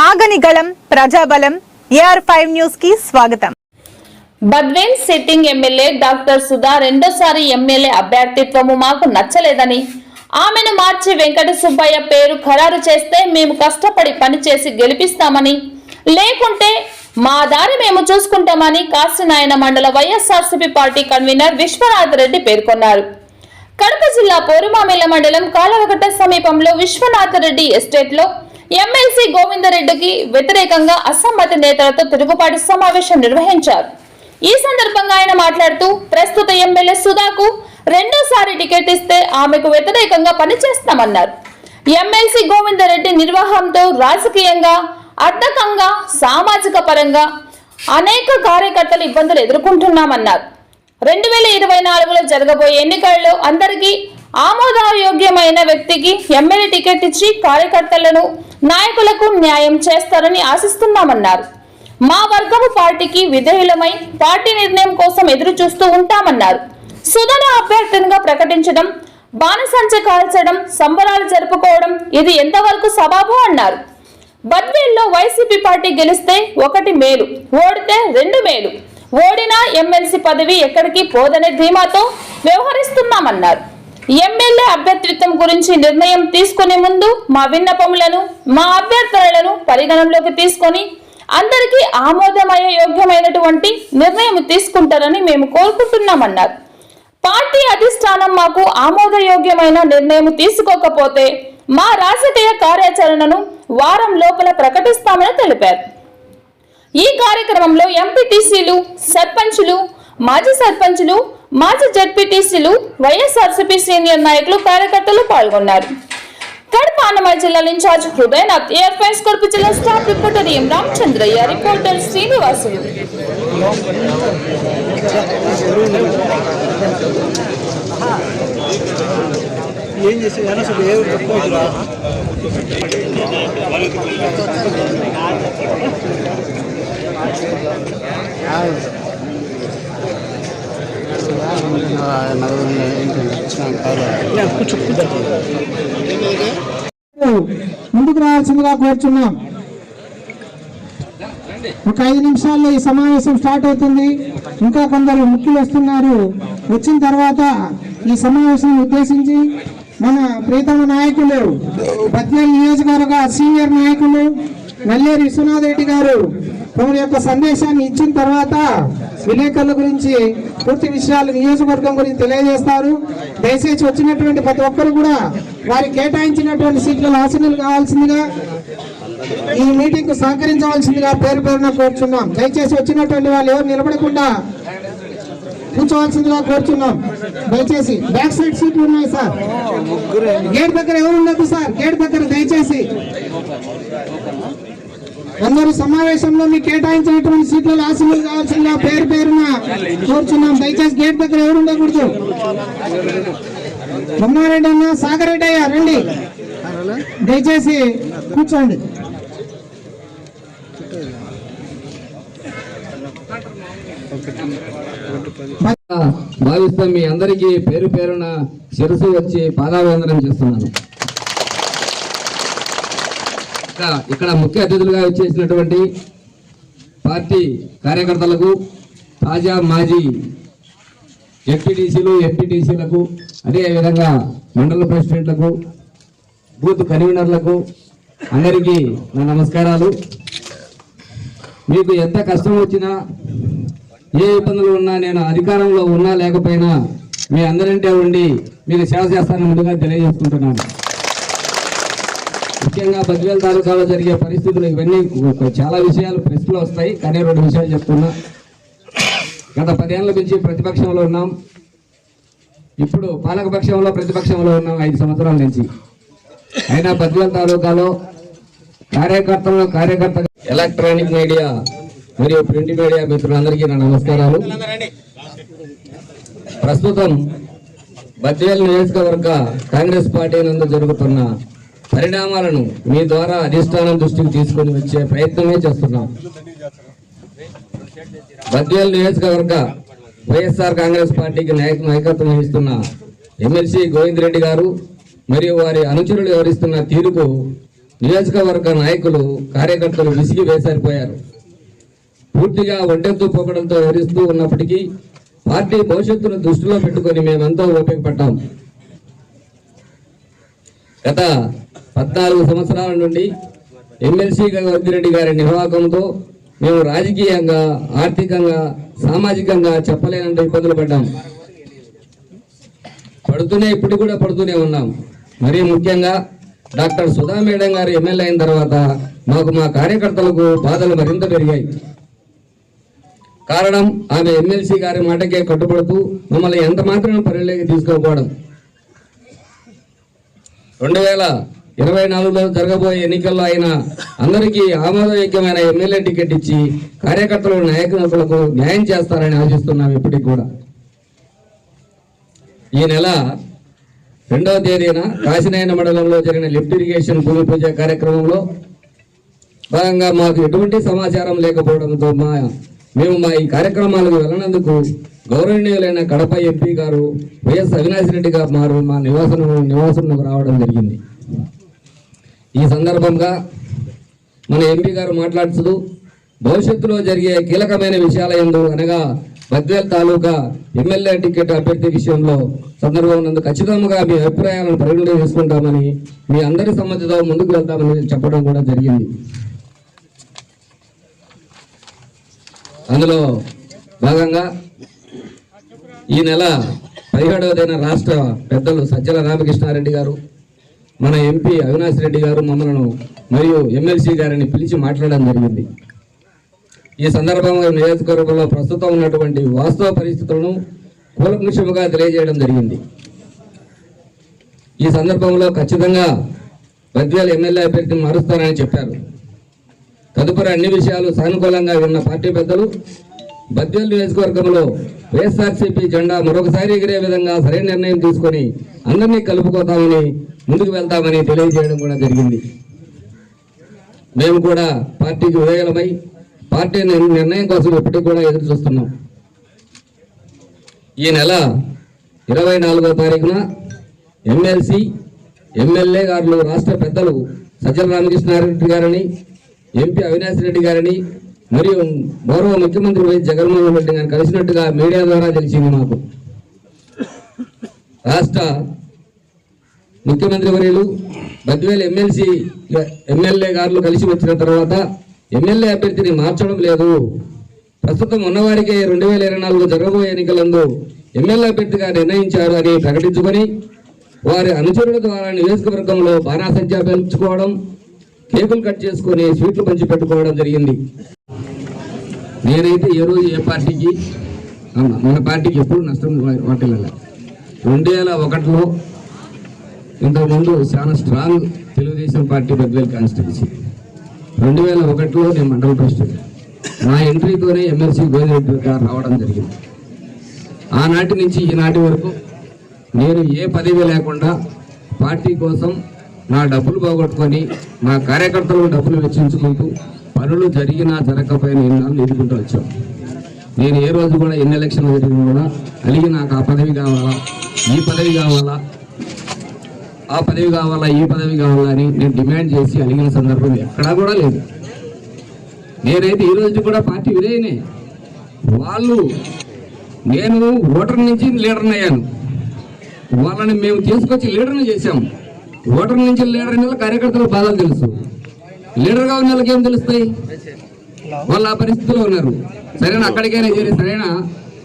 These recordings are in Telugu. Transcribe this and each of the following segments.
ఆగని గళం ప్రజాబలం ఏఆర్ ఫైవ్ న్యూస్కి స్వాగతం. Badvel sitting MLA doctor Sudha రెండోసారి ఎమ్మెల్యే అభ్యర్థిత్వము మాకు నచ్చలేదని. ఆమెను మార్చి వెంకట సుబ్బయ్య పేరు ఖరారు చేస్తే మేము కష్టపడి పనిచేసి గెలిపిస్తామని. లేకుంటే మా దారి మేము చూసుకుంటామని కాశీనాయన మండల YSRCP party convener Viswanath Reddy పేర్కొన్నారు. కడప జిల్లా పోరుమామిల్ల మండలం కాలవగట్ట సమీపంలో విశ్వనాథ రెడ్డి ఎస్టేట్లో ఎమ్మెల్సీ గోవిందరెడ్డికి వ్యతిరేకంగా అసమ్మతి నేతలతో తిరుగుబాటు సమావేశం నిర్వహించారు. ఈ సందర్భంగా ఆయన మాట్లాడుతూ ప్రస్తుత ఎమ్మెల్యే సుధాకు రెండోసారి టికెట్ ఇస్తే ఆమెకు వ్యతిరేకంగా పనిచేస్తామన్నారు. ఎమ్మెల్సీ గోవిందరెడ్డి నిర్వాహంతో రాజకీయంగా అర్థకంగా సామాజిక పరంగా అనేక కార్యకర్తలు ఇబ్బందులు ఎదుర్కొంటున్నామన్నారు. రెండు వేల ఇరవై నాలుగులో జరగబోయే ఎన్నికల్లో అందరికీ ఆమోదయోగ్యమైన వ్యక్తికి ఎమ్మెల్యే టికెట్ ఇచ్చి కార్యకర్తలను నాయకులకు న్యాయం చేస్తారని ఆశిస్తున్నామన్నారు. మా వర్గము పార్టీకి విధేయులమై పార్టీ నిర్ణయం కోసం ఎదురు చూస్తూ ఉంటామన్నారు. సుధన అభ్యర్థినిగా ప్రకటించడం బాణసంచ కాల్చడం సంబరాలు జరుపుకోవడం ఇది ఎంతవరకు సబాబు అన్నారు. బద్వేల్లో వైసీపీ పార్టీ గెలిస్తే ఒకటి మేలు ఓడితే రెండు మేలు. ఓడినా ఎమ్మెల్సీ పదవి ఎక్కడికి పోదనే ధీమాతో వ్యవహరిస్తున్నామన్నారు. ఎమ్మెల్యే అభ్యర్థిత్వం గురించి నిర్ణయం తీసుకునే ముందు మా విన్నపములను మా అభ్యర్థులను పరిగణనలోకి తీసుకొని అందరికీ ఆమోదమయ యోగ్యమైనటువంటి నిర్ణయం తీసుకుంటారని మేము కోరుకుంటున్నామన్నారు. పార్టీ అధిష్టానం మాకు ఆమోదయోగ్యమైన నిర్ణయం తీసుకోకపోతే మా రాజకీయ కార్యాచరణను వారం లోపల ప్రకటిస్తామని తెలిపారు. ఈ కార్యక్రమంలో ఎంపీటీసీలు సర్పంచులు మాజీ సర్పంచులు మాజీ జడ్పీటీసీలు వైఎస్ఆర్సీపీ సీనియర్ నాయకులు కార్యకర్తలు పాల్గొన్నారు. కడప అన్నమయ్య జిల్లా ఇన్ఛార్జ్ హృదయనాథ్ ఎయిర్ ఫైర్స్ కొరకు జిల్లా staff reporter M Ramachandraiah reporter Srinivasulu ఏం చేసి ఏ తక్కువ ముందుకు రావాల్సిందిగా కోరుచున్నాం. ఒక ఐదు నిమిషాల్లో ఈ సమావేశం స్టార్ట్ అవుతుంది. ఇంకా కొందరు ముఖ్యులు వస్తున్నారు. వచ్చిన తర్వాత ఈ సమావేశం ఉద్దేశించి మన ప్రీతమ నాయకులు పద్నాలుగు నియోజకవర్గ సీనియర్ నాయకులు నల్లేరు విశ్వనాథ్ రెడ్డి గారు తమ యొక్క సందేశాన్ని ఇచ్చిన తర్వాత విలేకరుల గురించి పూర్తి విషయాలు నియోజకవర్గం గురించి తెలియజేస్తారు. దయచేసి వచ్చినటువంటి ప్రతి ఒక్కరు కూడా వారి కేటాయించినటువంటి సీట్లలో ఆసనాలు కావాల్సిందిగా ఈ మీటింగ్కు సహకరించవలసిందిగా పేరు పేరున కోరుచున్నాం. దయచేసి వచ్చినటువంటి వాళ్ళు ఎవరు నిలబడకుండా కూర్చోవలసిందిగా కోరుచున్నాం. దయచేసి బ్యాక్ సైడ్ సీట్లు ఉన్నాయి సార్. గేట్ దగ్గర ఎవరు ఉండదు సార్? గేట్ దగ్గర దయచేసి. అందరూ సమావేశంలో మీకు కేటాయించినటువంటి సీట్లలో ఆశీర్వాదం కావాల్సిందిగా పేరు పేరున కోరుచున్నాం. దయచేసి గేట్ దగ్గర ఎవరు ఉండకూడదు? బొమ్మారెడ్డి అన్న సాగర్ రెడ్డి అయ్యా రండి. దయచేసి కూర్చోండి. భావిస్తాం మీ అందరికీ పేరు పేరున శిరసు వచ్చి పాదాభివందనం చేస్తున్నాను. ఇంకా ఇక్కడ ముఖ్య అతిథులుగా వచ్చేసినటువంటి పార్టీ కార్యకర్తలకు తాజా మాజీ ఎఫ్టీడీసీలు ఎంపీటీసీలకు అదేవిధంగా మండల ప్రెసిడెంట్లకు బూత్ కన్వీనర్లకు అందరికీ నా నమస్కారాలు. మీకు ఎంత కష్టం వచ్చినా ఏ ఇబ్బందులు ఉన్నా నేను అధికారంలో ఉన్నా లేకపోయినా మీ అందరింటే ఉండి మీకు సేవ చేస్తానని ముందుగా తెలియజేసుకుంటున్నాను. ముఖ్యంగా పదివేల తాలూకాలో జరిగే పరిస్థితులు ఇవన్నీ చాలా విషయాలు ప్రెస్లో వస్తాయి. కానీ రెండు విషయాలు చెప్తున్నా. గత పదేళ్ళ నుంచి ప్రతిపక్షంలో ఉన్నాం. ఇప్పుడు పాలకపక్షంలో ప్రతిపక్షంలో ఉన్నాం ఐదు సంవత్సరాల నుంచి. అయినా బద్వేల్ తాలూకాలో కార్యకర్తలు కార్యకర్త ఎలక్ట్రానిక్ మీడియా మరియు ప్రింట్ మీడియా మిత్రులందరికీ నా నమస్కారాలు. ప్రస్తుతం బద్వేల్ నియోజకవర్గ కాంగ్రెస్ పార్టీ నందు జరుగుతున్న పరిణామాలను మీ ద్వారా అధిష్టానం దృష్టికి తీసుకొని వచ్చే ప్రయత్నమే చేస్తున్నాం. బద్వేల్ నియోజకవర్గ వైఎస్ఆర్ కాంగ్రెస్ పార్టీకి నాయక నాయకత్వం వహిస్తున్న ఎమ్మెల్సీ గోవింద్ రెడ్డి గారు మరియు వారి అనుచరులు వివరిస్తున్న తీరుకు నియోజకవర్గ నాయకులు కార్యకర్తలు విసిగి వేసారిపోయారు. పూర్తిగా ఒంటెత్తు పోకడంతో వివరిస్తూ ఉన్నప్పటికీ పార్టీ భవిష్యత్తును దృష్టిలో పెట్టుకొని మేమెంతో ఓపిక పట్టాం గత పద్నాలుగు సంవత్సరాల నుండి ఎమ్మెల్సీ వర్ధిరెడ్డి గారి నిర్వాహకంతో మేము రాజకీయంగా ఆర్థికంగా సామాజికంగా చెప్పలేనంత ఇబ్బందులు పడ్డాం. పడుతూనే ఇప్పుడు కూడా పడుతూనే ఉన్నాం. మరీ ముఖ్యంగా doctor Sudha madam garu MLA అయిన తర్వాత మాకు మా కార్యకర్తలకు బాధలు మరింత పెరిగాయి. కారణం ఆమె ఎమ్మెల్సీ గారి మాటకే కట్టుబడుతూ మమ్మల్ని ఎంత మాత్రం పరిలోకి తీసుకోకపోవడం. రెండు వేల ఇరవై నాలుగులో జరగబోయే ఎన్నికల్లో ఆయన అందరికీ ఆమోదయోగ్యమైన ఎమ్మెల్యే టికెట్ ఇచ్చి కార్యకర్తలు నాయకులకు న్యాయం చేస్తారని ఆశిస్తున్నాం ఇప్పటికి కూడా. ఈ నెల రెండవ తేదీన కాశీనాయన మండలంలో జరిగిన లిఫ్ట్ ఇరిగేషన్ భూమి పూజ కార్యక్రమంలో భాగంగా మాకు ఎటువంటి సమాచారం లేకపోవడంతో మా మేము మా ఈ కార్యక్రమాలకు వెళ్ళినందుకు గౌరవనీయులైన కడప ఎంపీ గారు వైఎస్ అవినాష్ రెడ్డి గారు మారు మా నివాసం నివాసంలోకి రావడం జరిగింది. ఈ సందర్భంగా మన ఎంపీ గారు మాట్లాడుతూ భవిష్యత్తులో జరిగే కీలకమైన విషయాల ఎందు అనగా బద్వేల్ తాలూకా ఎమ్మెల్యే టికెట్ అభ్యర్థి విషయంలో సందర్భం నందు ఖచ్చితంగా మీ అభిప్రాయాలను పరిగణలో తీసుకుంటామని మీ అందరి సమ్మతితో ముందుకు వెళ్తామని చెప్పడం కూడా జరిగింది. అందులో భాగంగా ఈ నెల పదిహేడవ తేదీన రాష్ట్ర పెద్దలు సజ్జల రామకృష్ణారెడ్డి గారు మన ఎంపీ అవినాష్ రెడ్డి గారు మమ్మలను మరియు ఎమ్మెల్సీ గారిని పిలిచి మాట్లాడడం జరిగింది. ఈ సందర్భంగా నియోజకవర్గంలో ప్రస్తుతం ఉన్నటువంటి వాస్తవ పరిస్థితులను కూలంకుషముగా తెలియజేయడం జరిగింది. ఈ సందర్భంలో ఖచ్చితంగా బద్వేల ఎమ్మెల్యే అభ్యర్థిని మారుస్తారని చెప్పారు. తదుపరి అన్ని విషయాలు సానుకూలంగా ఉన్న పార్టీ పెద్దలు బద్వేల్ నియోజకవర్గంలో వైఎస్ఆర్సీపీ జెండా మరొకసారి ఎగిరే విధంగా సరైన నిర్ణయం తీసుకొని అందరినీ కలుపుకోతామని ముందుకు వెళ్తామని తెలియజేయడం కూడా జరిగింది. మేము కూడా పార్టీకి ఉదయలమై పార్టీ నిర్ణయం కోసం ఇప్పటికి కూడా ఎదురు చూస్తున్నాం. ఈ నెల ఇరవై నాలుగో తారీఖున ఎమ్మెల్సీ ఎమ్మెల్యే గారు రాష్ట్ర పెద్దలు సజ్జల రామకృష్ణారెడ్డి గారని ఎంపీ అవినాష్ రెడ్డి గారిని మరియు గౌరవ ముఖ్యమంత్రి వైఎస్ జగన్మోహన్ రెడ్డి గారిని కలిసినట్టుగా మీడియా ద్వారా తెలిసింది మాకు. రాష్ట్ర ముఖ్యమంత్రి వర్యులు బద్వేలు ఎమ్మెల్సీ ఎమ్మెల్యే గారు కలిసి వచ్చిన తర్వాత ఎమ్మెల్యే అభ్యర్థిని మార్చడం లేదు. ప్రస్తుతం ఉన్నవారికే రెండు వేల ఇరవై నాలుగు జరగబోయే ఎన్నికలందు ఎమ్మెల్యే అభ్యర్థిగా నిర్ణయించారు అని ప్రకటించుకొని వారి అనుచరుల ద్వారా నియోజకవర్గంలో బాణాసంచా పెంచుకోవడం కేకులు కట్ చేసుకుని స్వీట్లు పంచి పెట్టుకోవడం జరిగింది. నేనైతే ఏ రోజు ఏ పార్టీకి మన పార్టీకి ఎప్పుడు నష్టం వాటిల్ల రెండు వేల ఒకటిలో ఇంతకుముందు చాలా strong Telugudesam party Badvel constituency. రెండు వేల ఒకటిలో నేను మండల ప్రెసిడెంట్. నా ఎంట్రీతోనే ఎమ్మెల్సీ గోదిరెడ్డి గారు రావడం జరిగింది. ఆనాటి నుంచి ఈనాటి వరకు నేను ఏ పదవి లేకుండా పార్టీ కోసం నా డబ్బులు పోగొట్టుకొని నా కార్యకర్తలు డబ్బులు వెచ్చించుకుంటూ పనులు జరిగినా జరగకపోయినా ఎన్నాళ్ళు ఎదుర్కొంటూ వచ్చాం. నేను ఏ రోజు కూడా ఎన్ని ఎలక్షన్లు జరిగినా కూడా అలిగి నాకు ఆ పదవి కావాలా ఈ పదవి కావాలా ఆ పదవి కావాలా ఈ పదవి కావాలా అని నేను డిమాండ్ చేసి అడిగిన సందర్భం ఎక్కడా కూడా లేదు. నేనైతే ఈ రోజు కూడా పార్టీ విలేయనే వాళ్ళు నేను ఓటర్ నుంచి లీడర్ని అయ్యాను. వాళ్ళని మేము తీసుకొచ్చి లీడర్ని చేశాం. ఓటర్ నుంచి లీడర్ అయిన కార్యకర్తల బాధలు తెలుసు. లీడర్గా ఉన్న వాళ్ళకి ఏం తెలుస్తాయి? వాళ్ళు ఆ పరిస్థితిలో ఉన్నారు. సరైన అక్కడికైనా చేరి సరైన?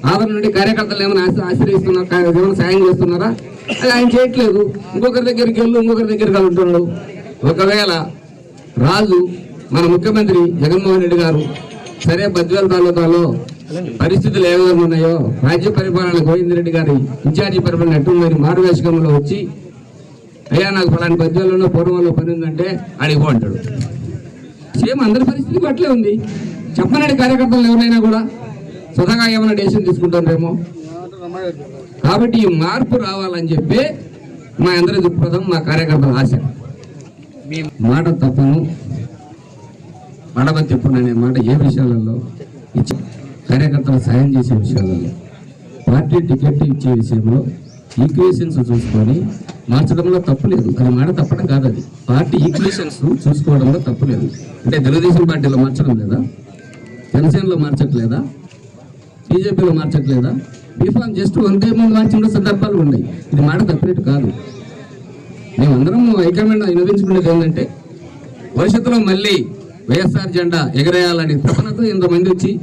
ఆధార్ నుండి కార్యకర్తలు ఏమైనా ఆశ్రయిస్తున్నారు ఏమైనా సాయం చేస్తున్నారా? అది ఆయన చేయట్లేదు. ఇంకొకరి దగ్గరికి వెళ్ళు ఇంకొకరి దగ్గరికి వెళ్తున్నాడు ఒకవేళ రాజు మన ముఖ్యమంత్రి జగన్మోహన్ రెడ్డి గారు సరే బద్వేల్ తాలూకాలో పరిస్థితులు ఏమేమి ఉన్నాయో రాజ్య పరిపాలన గోవిందరెడ్డి గారి ఇన్ఛార్జి పరిపాలన ఎట్టుందని మారువేషకంలో వచ్చి అయ్యా నాకు ఫలాని బద్వేల్లో పూర్వంలో పని ఉందంటే అడిగో అంటాడు. సేమ్ అందరి పరిస్థితి అట్లే ఉంది. చెప్పనడి కార్యకర్తలు ఎవరైనా కూడా స్వతహాగా ఏమైనా డెసిషన్ తీసుకుంటారేమో. కాబట్టి ఈ మార్పు రావాలని చెప్పి మా అందరి దృక్పథం మా కార్యకర్తల ఆశ. మాట తప్పను మడమ తిప్పును అనే మాట ఏ విషయాలలో ఇచ్చి కార్యకర్తలు సాయం చేసే విషయాలలో పార్టీ టికెట్ ఇచ్చే విషయంలో ఈక్వేషన్స్ చూసుకొని మార్చడంలో తప్పు లేదు. అది మాట తప్పడం కాదు అది. పార్టీ ఈక్వేషన్స్ చూసుకోవడంలో తప్పు లేదు. అంటే తెలుగుదేశం పార్టీలో మార్చడం లేదా? జనసేనలో మార్చట్లేదా? బీజేపీలో మార్చట్లేదా? బీఫామ్ జస్ట్ వందే ముందు మార్చిన సందర్భాలు ఉన్నాయి. ఇది మాట తప్పినట్టు కాదు. మేమందరం హైకమాండ్ వినిపించుకునేది ఏంటంటే భవిష్యత్తులో మళ్ళీ వైఎస్ఆర్ జెండా ఎగరేయాలనే తపనతో ఇంతమంది వచ్చి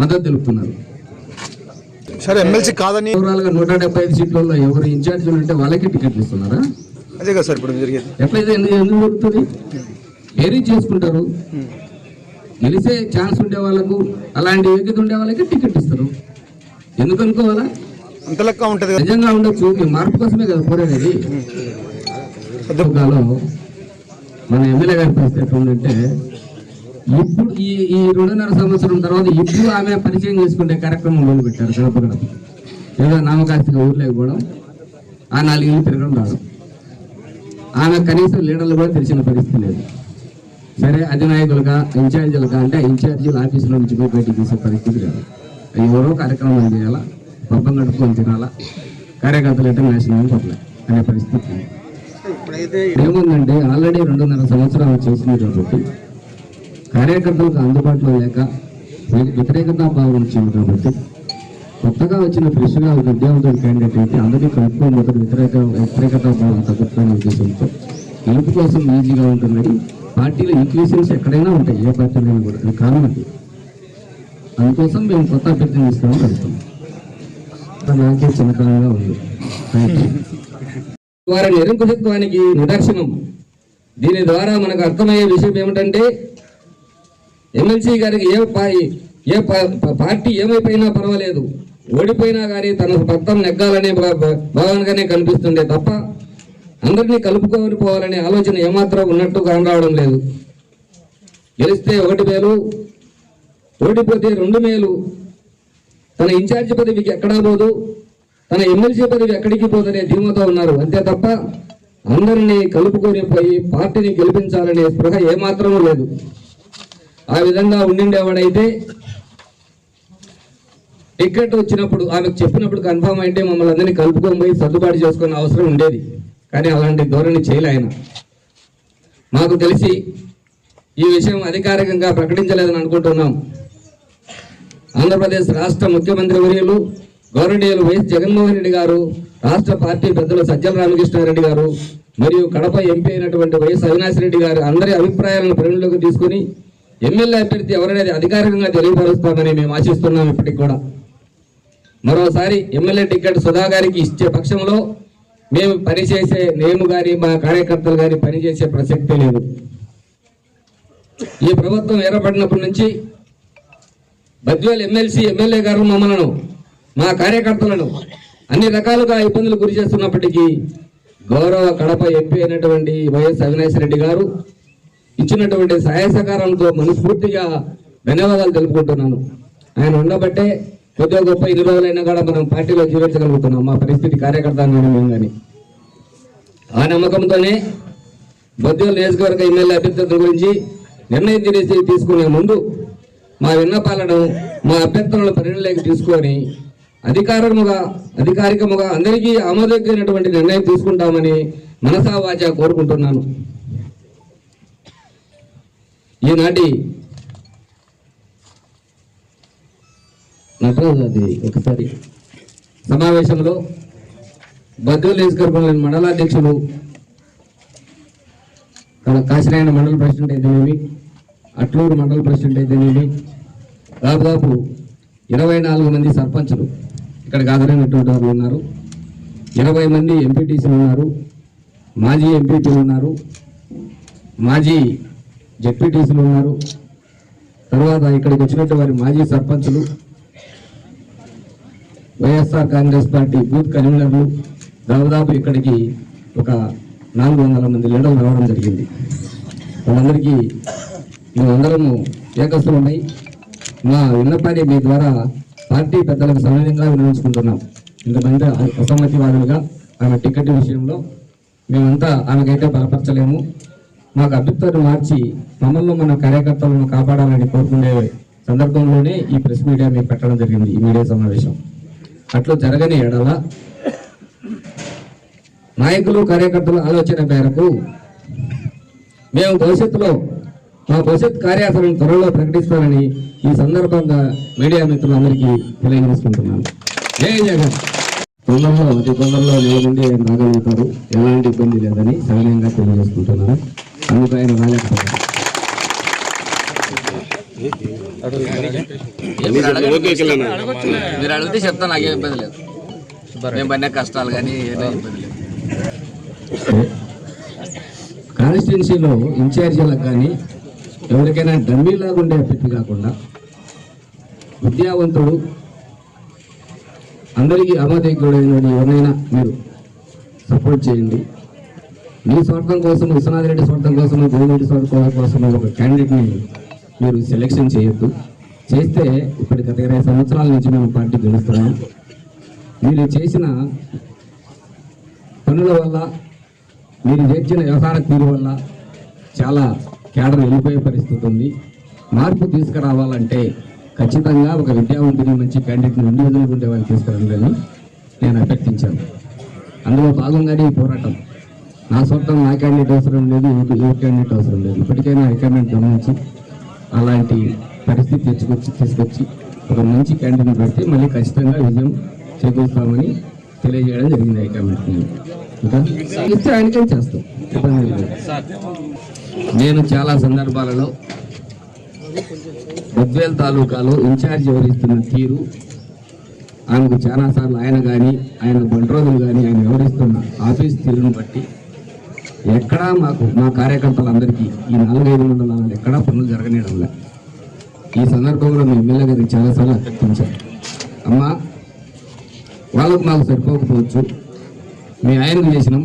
మద్దతు తెలుపుతున్నారు. సరే ఎమ్మెల్సీ కాదని నూట డెబ్బై ఐదు సీట్లలో ఎవరు ఇన్ఛార్జ్ ఉంటే వాళ్ళకి టికెట్లు ఇస్తున్నారా? అదే కదా సార్ ఇప్పుడు జరిగేది. ఎట్లయితే ఎందుకు దొరుకుతుంది ఏరీ చేసుకుంటారు? గెలిసే ఛాన్స్ ఉండే వాళ్ళకు అలాంటి యోగ్యత ఉండే వాళ్ళకి టికెట్ ఇస్తారు. ఎందుకు అనుకోవాలా? అంత లెక్క ఉంటుంది నిజంగా ఉండొచ్చు మీ మార్పు కోసమే కదా కాలం మన ఎమ్మెల్యే గారి పరిస్థితి ఎట్లా ఉందంటే ఇప్పుడు ఈ ఈ రెండున్నర సంవత్సరం తర్వాత ఇప్పుడు ఆమె పరిచయం చేసుకునే కార్యక్రమం మొదలు పెట్టారు గడప గడప ఏదో నామకాస్తిగా ఊర్లోకి పోవడం ఆ నాలుగేళ్ళు తిరగడం రావడం ఆమె కనీసం లీడర్లు కూడా తెలిసిన పరిస్థితి లేదు. సరే అధినాయకులుగా ఇన్ఛార్జీలుగా అంటే ఇన్ఛార్జీలు ఆఫీసులో నుంచి పోయి బయటికి తీసే పరిస్థితి లేదు. ఎవరో కార్యక్రమం చేయాలా? పబ్బం గడుపుకొని తినాలా? కార్యకర్తలు అయితే నేషనల్ పట్ల అనే పరిస్థితి ఏముందంటే ఆల్రెడీ రెండున్నర సంవత్సరాలు చేసింది కాబట్టి కార్యకర్తలకు అందుబాటులో లేక వ్య- వ్యతిరేకతా భావం వచ్చింది కాబట్టి కొత్తగా వచ్చిన ఫ్రెష్గా ఒక ఉద్యోగంతో క్యాండిడేట్ అయితే అందరికీ కలుపుకొని మొదటి వ్యతిరేక వ్యతిరేకతా భావం తగ్గుతున్న ఉద్దేశంతో గెలుపు కోసం ఈజీగా ఉంటుందని పార్టీలో ఈక్వేషన్స్ ఎక్కడైనా ఉంటాయి ఏ పార్టీలో కూడా. అది కారణం అది. అందుకోసం మేము కొత్త అభ్యర్థిని ఇస్తామని జరుగుతుంది నాకే చిన్నకాలంగా ఉంది. వారి నిరంకుశత్వానికి నిదర్శనం. దీని ద్వారా మనకు అర్థమయ్యే విషయం ఏమిటంటే ఎమ్మెల్సీ గారికి ఏ ఏ పార్టీ ఏమైపోయినా పర్వాలేదు. ఓడిపోయినా కానీ తన పత్తం నెగ్గాలనే భావనగానే కనిపిస్తుండే తప్ప అందరినీ కలుపుకొని పోవాలనే ఆలోచన ఏమాత్రం ఉన్నట్టు కనరావడం లేదు. గెలిస్తే ఒకటి వేలు ఓడిపోతే రెండు మేలు. తన ఇన్ఛార్జి పదవికి ఎక్కడా పోదు తన ఎమ్మెల్సీ పదవి ఎక్కడికి పోదనే ధీమతో ఉన్నారు. అంతే తప్ప అందరినీ కలుపుకొని పోయి పార్టీని గెలిపించాలనే స్పృహ ఏమాత్రమూ లేదు. ఆ విధంగా ఉండిండేవాడైతే టికెట్ వచ్చినప్పుడు ఆమెకు చెప్పినప్పుడు కన్ఫర్మ్ అయితే మమ్మల్ని అందరినీ కలుపుకొని పోయి సర్దుబాటు చేసుకునే అవసరం ఉండేది. కానీ అలాంటి ధోరణి చేయలే ఆయన. మాకు తెలిసి ఈ విషయం అధికారికంగా ప్రకటించలేదని అనుకుంటున్నాం. ఆంధ్రప్రదేశ్ రాష్ట్ర ముఖ్యమంత్రి వర్యులు గౌరవనీయులు వైఎస్ జగన్మోహన్ రెడ్డి గారు రాష్ట్ర పార్టీ పెద్దలు సజ్జల రామకృష్ణారెడ్డి గారు మరియు కడప ఎంపీ అయినటువంటి వైఎస్ అవినాష్ రెడ్డి గారు అందరి అభిప్రాయాలను పరిగణలోకి తీసుకుని ఎమ్మెల్యే అభ్యర్థి ఎవరనేది అధికారికంగా తెలియపరుస్తామని మేము ఆశిస్తున్నాం ఇప్పటికి కూడా. మరోసారి ఎమ్మెల్యే టికెట్ సుధా గారికి ఇచ్చే పక్షంలో మేము పనిచేసే మేము కానీ మా కార్యకర్తలు కానీ పనిచేసే ప్రసక్తే లేదు. ఈ ప్రభుత్వం ఏర్పడినప్పటి నుంచి బద్వేల్ ఎమ్మెల్సీ ఎమ్మెల్యే గారు మమ్మలను మా కార్యకర్తలను అన్ని రకాలుగా ఇబ్బందులు గురి చేస్తున్నప్పటికీ గౌరవ కడప ఎంపీ అయినటువంటి వైఎస్ అవినాష్ రెడ్డి గారు ఇచ్చినటువంటి సహాయ మనస్ఫూర్తిగా ధన్యవాదాలు తెలుపుకుంటున్నాను. ఆయన ఉండబట్టే కొద్దిగా గొప్ప ఇన్ని రోజులైనా కూడా మనం పార్టీలో జీవించగలుగుతున్నాం. మా పరిస్థితి కార్యకర్త నేను మేము కానీ. ఆ నమ్మకంతోనే బొద్దుల నియోజకవర్గ ఎమ్మెల్యే అభ్యర్థుల గురించి నిర్ణయం తెలిసి తీసుకునే ముందు మా విన్నపాలను మా అభ్యర్థులను పరిగణలోకి తీసుకొని అధికారముగా అధికారికముగా అందరికీ ఆమోదమైనటువంటి నిర్ణయం తీసుకుంటామని మనసా కోరుకుంటున్నాను. ఈనాటి నటరాజు అది ఒకసారి సమావేశంలో బద్దూరు నియోజకవర్గంలోని మండలాధ్యక్షులు మన కాశీనాయన మండల ప్రెసిడెంట్ అయితేనేమి అట్లూరు మండల ప్రెసిడెంట్ అయితేనేమి దాదాపు ఇరవై నాలుగు మంది సర్పంచులు ఇక్కడికి హాజరైనటువంటి వారు ఉన్నారు. ఇరవై మంది ఎంపీటీసీలు ఉన్నారు. మాజీ ఎంపీటీలు ఉన్నారు. మాజీ జెడ్పీటీసీలు ఉన్నారు. తర్వాత ఇక్కడికి వచ్చినట్టు వారి మాజీ సర్పంచులు వైఎస్ఆర్ కాంగ్రెస్ పార్టీ బూత్ కన్వీనర్లు దాదాపు ఇక్కడికి ఒక నాలుగు వందల మంది లీడర్లు రావడం జరిగింది. వాళ్ళందరికీ మేమందరము ఏకస్తులున్నాయి మా విన్నపాన్ని మీ ద్వారా పార్టీ పెద్దలకు సవినయంగా వినియోగించుకుంటున్నాం. ఇంతమంది అసమ్మతివాదులుగా ఆమె టికెట్ విషయంలో మేమంతా ఆమెకైతే బలపరచలేము. మాకు అభ్యర్థులను మార్చి మమ్మల్ని మన కార్యకర్తలను కాపాడాలని కోరుకునే సందర్భంలోనే ఈ ప్రెస్ మీడియా మీకు పెట్టడం జరిగింది ఈ మీడియా సమావేశం. అట్లా జరగని ఎడల నాయకులు కార్యకర్తల ఆలోచన మేరకు మేము భవిష్యత్తులో మా భవిష్యత్ కార్యాచరణ త్వరలో ప్రకటిస్తానని ఈ సందర్భంగా మీడియా మిత్రులందరికీ తెలియజేసుకుంటున్నాను. జై జగన్! తొందరలో అతి తొందరలో నిలబడి రాగలుగుతారు ఎలాంటి ఇబ్బంది లేదని సహనంగా తెలియజేసుకుంటున్నాను. అందుకు ఆయన రాలేకపోయారు మీరు అడిగితే చెప్తాను నాకేం ఇబ్బంది లేదు. మేము పడిన కష్టాలు కానీ ఏదో ఇబ్బంది లేదు. కాన్స్టిట్యున్సీలో ఇన్ఛార్జీలకు కానీ ఎవరికైనా డమ్మీలాగా ఉండే అభ్యర్థి కాకుండా విద్యావంతుడు అందరికీ ఆమోదయోగ్యుడైన ఎవరినైనా మీరు సపోర్ట్ చేయండి. మీ స్వార్థం కోసం విశ్వనాథ్ రెడ్డి స్వార్థం కోసం భూమిరెడ్డి స్వార్థం కోసం ఒక క్యాండిడేట్ని మీరు సెలెక్షన్ చేయొద్దు. చేస్తే ఇప్పటి గత ఇరవై సంవత్సరాల నుంచి మేము పార్టీ గెలుస్తున్నాం. మీరు చేసిన పనుల వల్ల మీరు చేర్చిన వ్యవహార తీరు వల్ల చాలా కేడర్ వెళ్ళిపోయే పరిస్థితి ఉంది. మార్పు తీసుకురావాలంటే ఖచ్చితంగా ఒక విద్యావంతుని మంచి క్యాండిడేట్ని ఉండి ఉండే వాళ్ళు తీసుకురండి నేను అభ్యర్థించాను. అందులో భాగంగానే ఈ పోరాటం. నా సొంతం నా క్యాండిడేట్ అవసరం లేదు ఇంకో ఏ క్యాండిడేట్ అవసరం లేదు. ఇప్పటికైనా హైకమాండ్ గమనించి అలాంటి పరిస్థితి తెచ్చుకొచ్చి తీసుకొచ్చి ఒక మంచి క్యాండిడేట్ పెడితే మళ్ళీ ఖచ్చితంగా విజయం చేకూరుస్తామని తెలియజేయడం జరిగింది హైకమాండ్ ఇంకా ఇస్తే ఆయనకే చేస్తాం నేను చాలా సందర్భాలలో బద్వేల్ తాలూకాలో ఇన్ఛార్జ్ వివరిస్తున్న తీరు ఆమెకు చాలా సార్లు ఆయన కానీ ఆయన బండ్రోజులు కానీ ఆయన వివరిస్తున్న ఆఫీస్ తీరును బట్టి ఎక్కడా మాకు మా కార్యకర్తలందరికీ ఈ నాలుగైదు మండలాలు ఎక్కడా పనులు జరగనీయడం లే ఈ సందర్భంలో మీ ఎమ్మెల్యే గారికి చాలాసార్లు అభ్యర్థించారు అమ్మా వాళ్ళకు మాకు సరిపోకపోవచ్చు. మీ ఆయనకు చేసినాం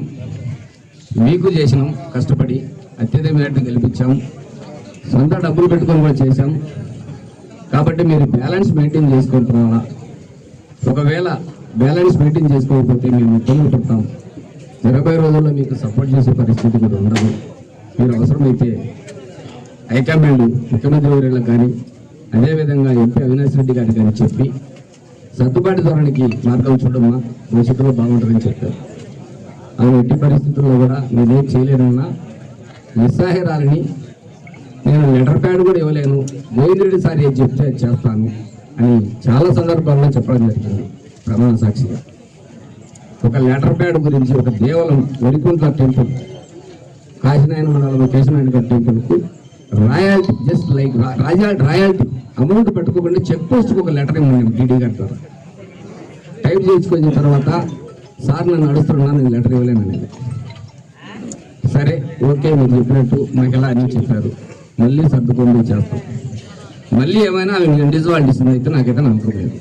మీకు చేసినాం కష్టపడి అత్యధిక మేరకు గెలిపించాం. సొంత డబ్బులు పెట్టుకొని కూడా చేశాం. కాబట్టి మీరు బ్యాలెన్స్ మెయింటైన్ చేసుకుంటున్నారా ఒకవేళ బ్యాలెన్స్ మెయింటైన్ చేసుకోకపోతే మేము ఇబ్బంది పడతాం. ఇరవై రోజుల్లో మీకు సపోర్ట్ చేసే పరిస్థితి కూడా ఉండదు. మీరు అవసరమైతే హైకమాండ్ ముఖ్యమంత్రి వర్యులకు కానీ అదేవిధంగా ఎంపీ అవినాష్ రెడ్డి గారికి కానీ చెప్పి సర్దుబాటు ధోరణికి మార్గం చూడమ్మా భవిష్యత్తులో బాగుంటుందని చెప్పారు. ఆమె ఎట్టి పరిస్థితుల్లో కూడా నేనేం చేయలేనన్నా నిస్సహాయరాలని నేను లెటర్ ప్యాడ్ కూడా ఇవ్వలేను గోవిందరెడ్డి సార్ ఏది చెప్తే అది చేస్తాను అని చాలా సందర్భాల్లో చెప్పడం జరిగింది. ప్రమాణ సాక్షిగా. ఒక లెటర్ ప్యాడ్ గురించి ఒక దేవలం వరికుంట్ల టెంపుల్ కాశీనాయన మండలం Kesanayana టెంపుల్కు royalty just like raja royalty amount పెట్టుకోకుండా చెక్ పోస్ట్కి ఒక లెటర్ ఇవ్వండి డీడీ గారి ద్వారా. టైప్ చేయించుకొచ్చిన తర్వాత సార్ నన్ను అడుస్తున్నా నేను లెటర్ ఇవ్వలేనండి సరే ఓకే మీరు చెప్పినట్టు మాకు ఎలా అని చెప్పారు. మళ్ళీ సర్దుకొని చేస్తాం. మళ్ళీ ఏమైనా ఆమె ఇండివిజువాలిటీస్ అయితే నాకైతే నమ్మకం లేదు.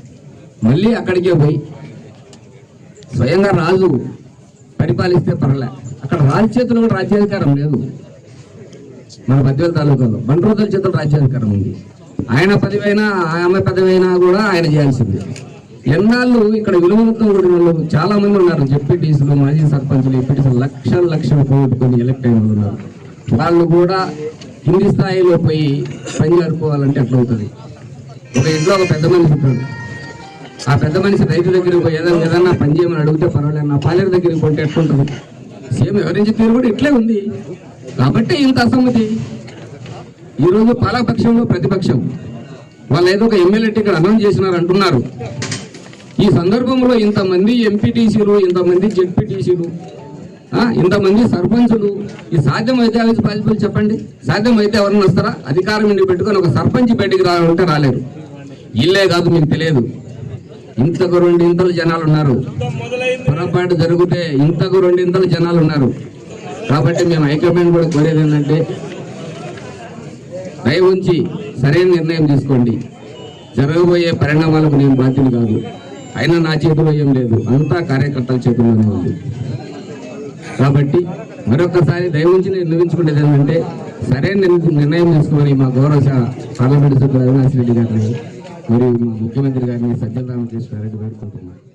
మళ్ళీ అక్కడికే పోయి స్వయంగా రాజు పరిపాలిస్తే పర్లే. అక్కడ రాజు చేతిలో కూడా రాజ్యాధికారం లేదు. మన బద్వేల తాలూకాలో. బండ్రోజుల చేతులు రాజ్యాధికారం ఉంది. ఆయన పదవైనా ఆమె పదవైనా కూడా ఆయన చేయాల్సింది. ఎన్నాళ్ళు ఇక్కడ విలువలతో కూడిన వాళ్ళు చాలా మంది ఉన్నారు. జెడ్పీటీసీలు మాజీ సర్పంచులు ఎంపీటీసీలు లక్షల లక్షలు పోగొట్టుకొని ఎలక్ట్ అయిన వాళ్ళు ఉన్నారు. వాళ్ళు కూడా కింది స్థాయిలో పోయి పని జరుపుకోవాలంటే అట్లవుతుంది ఒక ఇంట్లో ఒక పెద్ద మనిషి ఉంటాడు. ఆ పెద్ద మనిషి రైతు దగ్గరికి పోయి ఏదైనా ఏదన్నా పని చేయమని అడిగితే పర్వాలేదు నా పాలేరు దగ్గరికి కొంటే ఎట్లుంటుంది? సేమ్ వివరించి తీరు కూడా ఇట్లే ఉంది. కాబట్టి ఇంత అసమ్మతి. ఈరోజు పాలకపక్షంలో ప్రతిపక్షం. వాళ్ళు ఏదో ఒక ఎమ్మెల్యే టికెట్ అనౌన్స్ చేసినారు అంటున్నారు. ఈ సందర్భంలో ఇంతమంది ఎంపీటీసీలు ఇంతమంది జెడ్పీటీసీలు ఇంతమంది సర్పంచులు ఈ సాధ్యమైతే అవి బాధ్యతలు చెప్పండి. సాధ్యమైతే ఎవరైనా వస్తారా? అధికారం ఇండి పెట్టుకొని ఒక సర్పంచ్ బయటికి రావాలంటే రాలేరు. ఇల్లే కాదు మీకు తెలియదు. ఇంతకు రెండింతలు జనాలు ఉన్నారు పొరపాటు జరిగితే ఇంతకు రెండింతలు జనాలు ఉన్నారు కాబట్టి మేము హైకమాండ్ కూడా కోరేది ఏంటంటే దయ ఉంచి సరైన నిర్ణయం తీసుకోండి. జరగబోయే పరిణామాలకు నేను బాధ్యులు కాదు. అయినా నా చేతిలో ఏం లేదు. అంతా కార్యకర్తల చేతుల్లోనే ఉంది. కాబట్టి మరొకసారి దయ ఉంచి నేను నిర్ణయించుకునేది ఏంటంటే సరైన నిర్ణ- నిర్ణయం తీసుకొని మా గౌరవ పార్లమెంట్ సభ్యులు అవినాష్ రెడ్డి గారిని మరియు మా ముఖ్యమంత్రి గారిని సజ్జల రామకృష్ణారెడ్డి గారిని వేడుకుంటున్నాను